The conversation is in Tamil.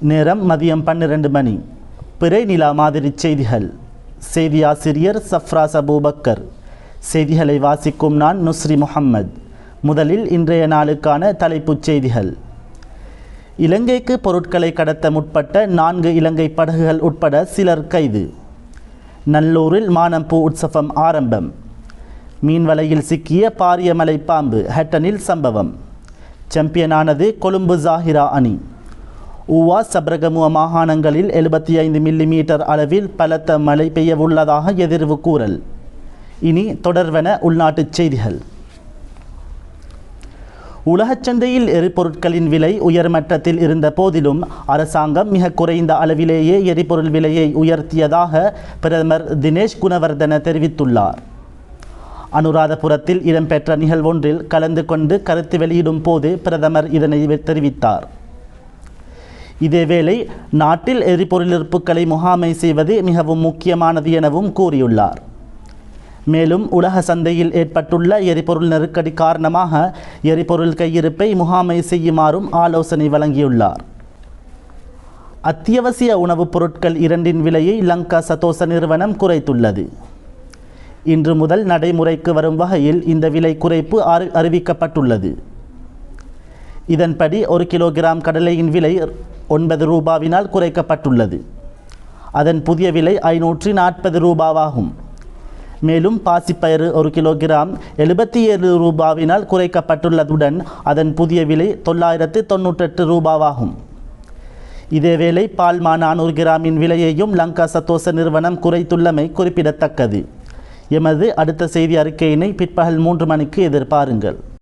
நேரம் மதியம் பன்னிரண்டு மணி. பிறை நிலா மாதிரி செய்திகள். செய்தி ஆசிரியர் சஃப்ராஸ் அபூபக்கர். செய்திகளை வாசிக்கும் நான் நுஸ்ரி முஹம்மத். முதலில் இன்றைய நாளுக்கான தலைப்புச் செய்திகள். இலங்கைக்கு பொருட்களை கடத்த முற்பட்ட நான்கு இலங்கை படகுகள் உட்பட சிலர் கைது. நல்லூரில் மானம்பூ உற்சவம் ஆரம்பம். மீன்வலையில் சிக்கிய பாரியமலை பாம்பு ஹட்டனில் சம்பவம். சாம்பியனானது கொழும்பு ஜாகிரா அணி. ஊவா சப்ரகமுவ மாகாணங்களில் எழுபத்தி ஐந்து மில்லிமீட்டர் அளவில் பலத்த மழை பெய்யவுள்ளதாக எதிர்வு கூறல். இனி தொடர்வன உள்நாட்டுச் செய்திகள். உலகச் சந்தையில் எரிபொருட்களின் விலை உயர்மட்டத்தில் இருந்த போதிலும் அரசாங்கம் மிக குறைந்த அளவிலேயே எரிபொருள் விலையை உயர்த்தியதாக பிரதமர் தினேஷ் குணவர்தன தெரிவித்துள்ளார். அனுராதபுரத்தில் இடம்பெற்ற நிகழ்வொன்றில் கலந்து கொண்டு கருத்து வெளியிடும் போது பிரதமர் இதனை தெரிவித்தார். இதேவேளை நாட்டில் எரிபொருள் இருப்புக்களை முகாமை செய்வது மிகவும் முக்கியமானது எனவும் கூறியுள்ளார். மேலும் உலக சந்தையில் ஏற்பட்டுள்ள எரிபொருள் நெருக்கடி காரணமாக எரிபொருள் கையிருப்பை முகாமை செய்யுமாறும் ஆலோசனை வழங்கியுள்ளார். அத்தியாவசிய உணவுப் பொருட்கள் இரண்டின் விலையை லங்கா சதோச நிறுவனம் குறைத்துள்ளது. இன்று முதல் நடைமுறைக்கு வரும் வகையில் இந்த விலை குறைப்பு அறி அறிவிக்கப்பட்டுள்ளது. இதன்படி ஒரு கிலோகிராம் கடலையின் விலை ஒன்பது ரூபாவினால் குறைக்கப்பட்டுள்ளது. அதன் புதிய விலை ஐநூற்றி நாற்பது ரூபாவாகும். மேலும் பாசிப்பயிறு ஒரு கிலோகிராம் எழுபத்தி ஏழு ரூபாவினால் குறைக்கப்பட்டுள்ளதுடன் அதன் புதிய விலை தொள்ளாயிரத்து தொன்னூற்றெட்டு ரூபாவாகும். இதேவேளை பால்மா நானூறு கிராமின் விலையையும் லங்கா சத்தோச நிறுவனம் குறைத்துள்ளமை குறிப்பிடத்தக்கது. எமது அடுத்த செய்தி அறிக்கையினை பிற்பகல் மூன்று மணிக்கு எதிர்பாருங்கள்.